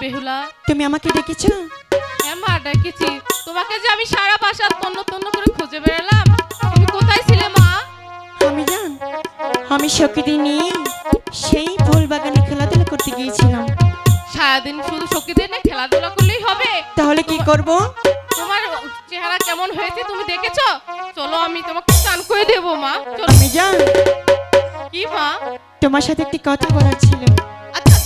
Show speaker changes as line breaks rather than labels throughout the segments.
বেহুলা। তুমি আমাকে ডেকেছো? হ্যাঁ মা ডেকেছি। তোমাকে যে আমি সারা বাসা
তন্ন তন্ন করে খুঁজে বেড়ালাম তুমি কোথায় ছিলে মা?
আমি জান আমি সকিদি সেই ফুল বাগানে খেলাধুলা করতে গিয়েছিলাম।
সারাদিন শুধু সকিদের খেলাধুলা করলেই হবে।
তাহলে কি করব?
তোমার চেহারা কেমন হয়েছে তুমি দেখেছ? চলো আমি তোমাকে চান করে দেবো মা। চলো।
আমি জান
কি মা?
তোমার সাথে একটি কথা বলার ছিল।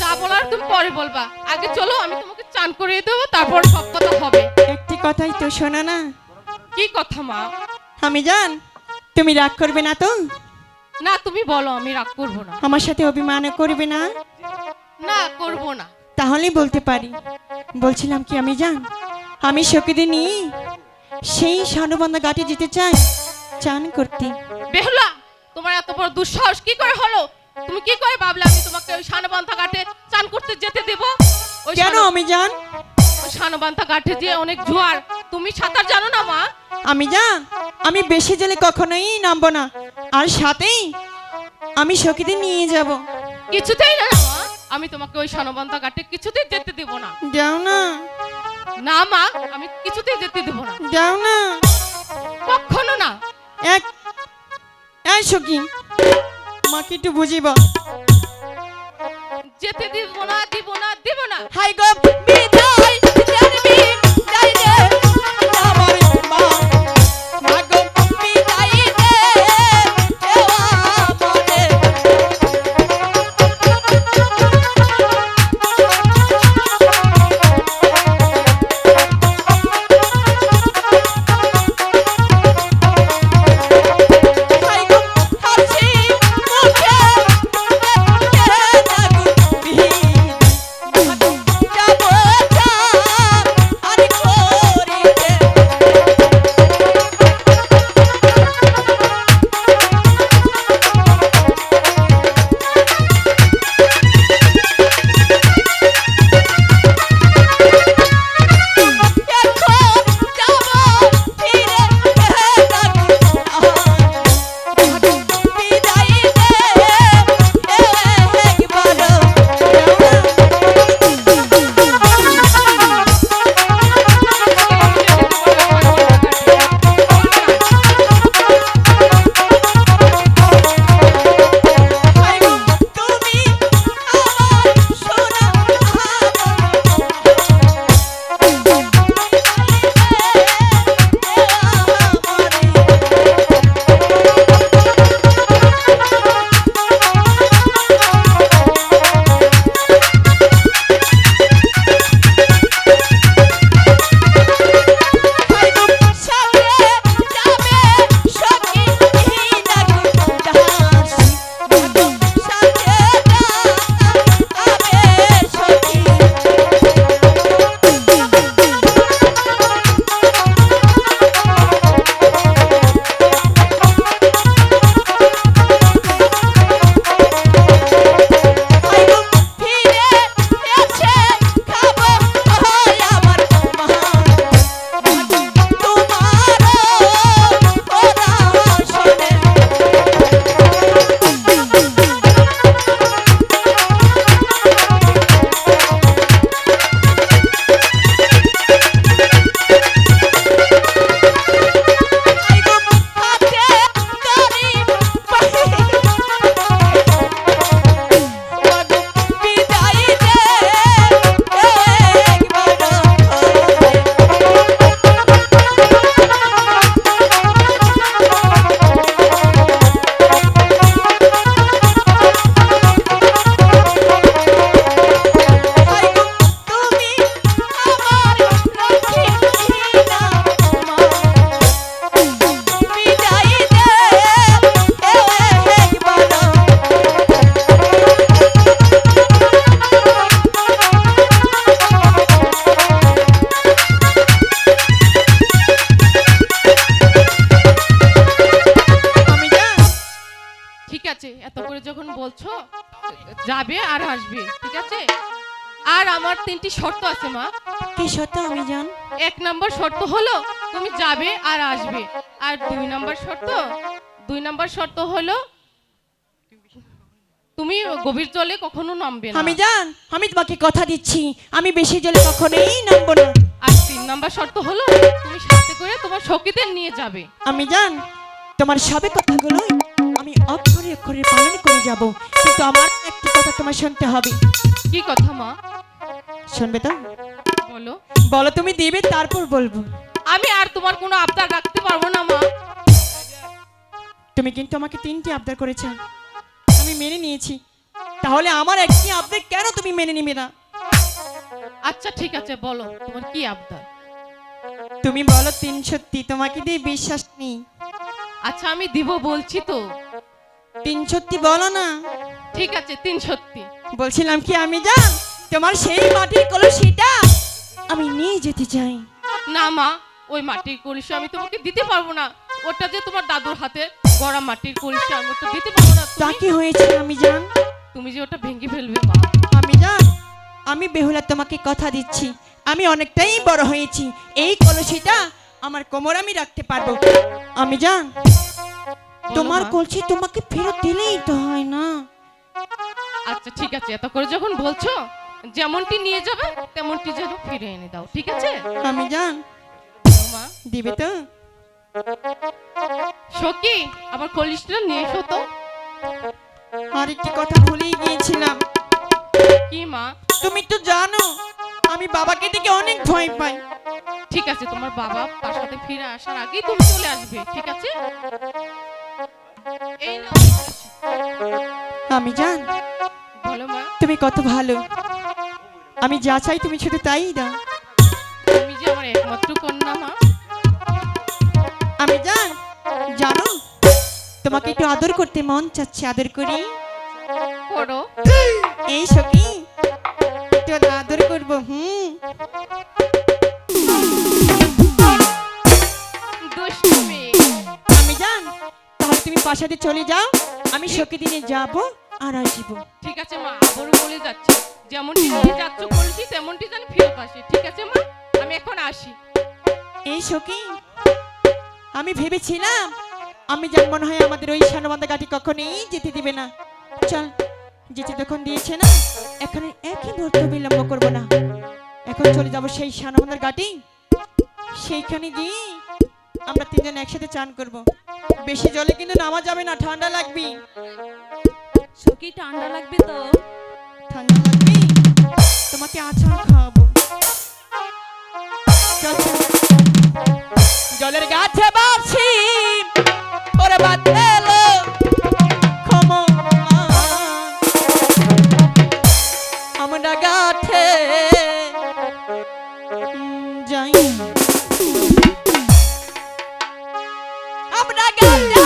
যা বলার তুমি পরে বলবা। আগে চলো আমি তোমাকে চান করে দেবো তারপর সব কথা হবে।
একটি কথাই তো শোনা না।
কি কথা মা?
আমি জান তুমি রাগ করবে না তো?
না তুমি বলো আমি রাগ করব না।
আমার সাথে অভিমান করবে না?
না করব না।
তাহলেই বলতে পারি। বলছিলাম কি আমি জান আমি সখীদের নিয়ে সেই সানুবন্ধা ঘাটে যেতে চাই চান করতে।
বেহুলা তোমার এত বড় দুঃসাহস কি করে হলো? তুমি কি করে ভাবলে আমি তোমাকে ওই শানবান্থা ঘাটে চান করতে যেতে দেব? ওই
কেন আমি জান
ওই শানবান্থা ঘাটে যে অনেক জোয়ার। তুমি সাঁতার জানো না মা?
আমি জান আমি বেশি জেলে কখনোই নামবো না। আর সাথেই আমি সখীদের নিয়ে যাব।
কিছুতেই না মা। আমি তোমাকে ওই শানবান্থা ঘাটে কিছুতেই যেতে দেব না।
যাও না।
না মা আমি কিছুতেই যেতে দেব না।
যাও না।
কখনো না।
এক এই সখী মাকে একটু বুঝিব
যেতে দিব না দিব না দিব না।
হাই গো আর আমার
তিনটি শর্ত আছে মা।
কি সত্য আমি জান
এক নম্বর শর্ত হলো তুমি যাবে আর আসবে। আর দুই নম্বর শর্ত দুই নম্বর শর্ত হলো তুমি গভীর জলে কখনো নামবে না।
আমি জান আমি তোমাকে কথা দিচ্ছি। আমি বেশি জলে কখনোই নামবো না।
আর তিন নম্বর শর্ত হলো তুমি সাথে করে তোমার সখীদের নিয়ে যাবে।
আমি জান তোমার সবে কথাগুলো আমি অক্ষরে অক্ষরে পালন করে যাব। কিন্তু আমার একটি কথা তোমার শুনতে হবে।
কি কথা মা?
শুনবে তো?
বলো।
বলো তুমি দেবে তারপর বলব।
আমি আর তোমার কোনো আবদার রাখতে পারব না মা।
তুমি কিন্তু আমাকে তিনটি আবদার করেছ। আমি মেনে নিয়েছি। তাহলে আমার একটি আবদার কেন তুমি মেনে নিবে না?
আচ্ছা ঠিক আছে বলো তোমার কি আবদার?
তুমি বলো তিন সত্যি তোমাকে দিয়ে বিশ্বাস নেই।
আচ্ছা আমি দিব বলছি তো।
তিন সত্যি বলো না।
ঠিক আছে তিন সত্যি।
বলছিলাম কি আমি জান? তোমার সেই মাটির কলসিটা আমি নিয়ে যেতে চাই।
না মা ওই মাটির কলসি আমি তোমাকে দিতে পারব না। ওটা যে তোমার দাদুর হাতে গড়া মাটির কলসি আমি তো দিতে পারব না।
তা কি হয়েছে আমি জান?
তুমি যে ওটা ভেঙে ফেলবে মা।
আমি জান আমি বেহুলা তোমাকে কথা দিচ্ছি। আমি অনেকটাই বড় হয়েছি। এই কলসিটা আমার কোমর আমি রাখতে পারব। আমি জান তোমার কলসি তোমাকে ফেরত দিলেই তো হয় না।
আচ্ছা ঠিক আছে এত করে যখন বলছো যেমনটি নিয়ে যাবে তেমনটি যেন ফিরে এনে দাও। ঠিক আছে?
আমি
বলো মা।
দিবে তো?
সখী আবার কলিসটা নিয়ে এসো তো।
আর একটি কথা ভুলেই গিয়েছিলাম।
কি মা?
তুমি তো জানো আমি বাবাকে দেখে অনেক ভয় পাই।
ঠিক আছে তোমার বাবা তার সাথে ফিরে আসার আগেই তুমি চলে আসবে ঠিক আছে? এই নাও।
আমি জান
বলো মা।
তুমি কত ভালো। আমি যা চাই তুমি শুধু তাই দাও।
তুমি যে আমার একমাত্র কন্যা মা।
আমি জান জানো তোমাকে একটু আদর করতে মন চাচ্ছে আদর করি।
করো।
এই সখী একটু আদর করব হুম। আমি জান তাহলে তুমি পাশাতে চলে যাও। আমি সখী দিনে যাব আর আসব।
ঠিক আছে মা আবারও বলে যাচ্ছে। যেমনটি নিয়ে যাচ্ছ তেমনটি যেন ফেরত আসে। ঠিক আছে মা? আমি এখন আসি।
এই সখী আমি ভেবেছিলাম আমি মনে হয় আমাদের ওই সানবান্ধা গাটি কখনোই যেতে দিবে না। চল যেতে তখন দিয়েছে না এখানে একই মুহূর্ত বিলম্ব করব না। এখন চলে যাব সেই সানবান্ধার গাটি সেইখানে গিয়ে আমরা তিনজন একসাথে চান করব। বেশি জলে কিন্তু নামা যাবে না ঠান্ডা লাগবে
সখী ঠান্ডা লাগবে তো?
ঠান্ডা তোমাকে আচার খাওয়াবো। জলের গাছে বাসি ওরে বাদলো ক্ষমা। আমরা গাঠে যাই আমরা গাঠে